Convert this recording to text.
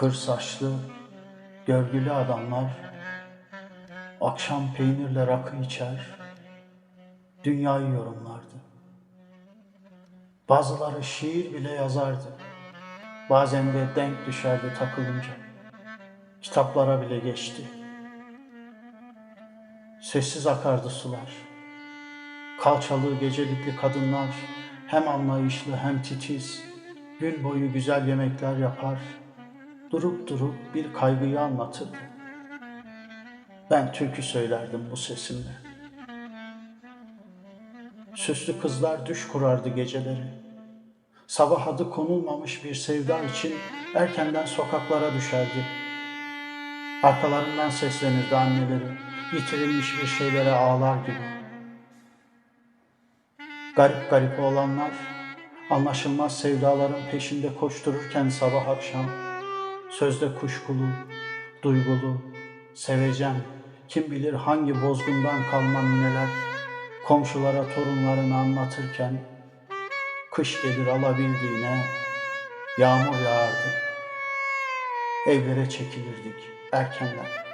Kır saçlı, görgülü adamlar akşam peynirle rakı içer, dünyayı yorumlardı. Bazıları şiir bile yazardı. Bazen de denk düşerdi takılınca. Kitaplara bile geçti. Sessiz akardı sular. Kalçalı gecelikli kadınlar hem anlayışlı hem titiz, gün boyu güzel yemekler yapar, durup durup bir kaygıyı anlatırdı. Ben türkü söylerdim bu sesimle. Süslü kızlar düş kurardı geceleri. Sabah adı konulmamış bir sevda için erkenden sokaklara düşerdi. Arkalarından seslenirdi anneleri, yitirilmiş bir şeylere ağlar gibi. Garip garip olanlar, anlaşılmaz sevdaların peşinde koştururken sabah akşam, sözde kuşkulu, duygulu, sevecen, kim bilir hangi bozgundan kalma nineler, komşulara torunlarını anlatırken, kış gelir alabildiğine, yağmur yağardı. Evlere çekilirdik erkenden.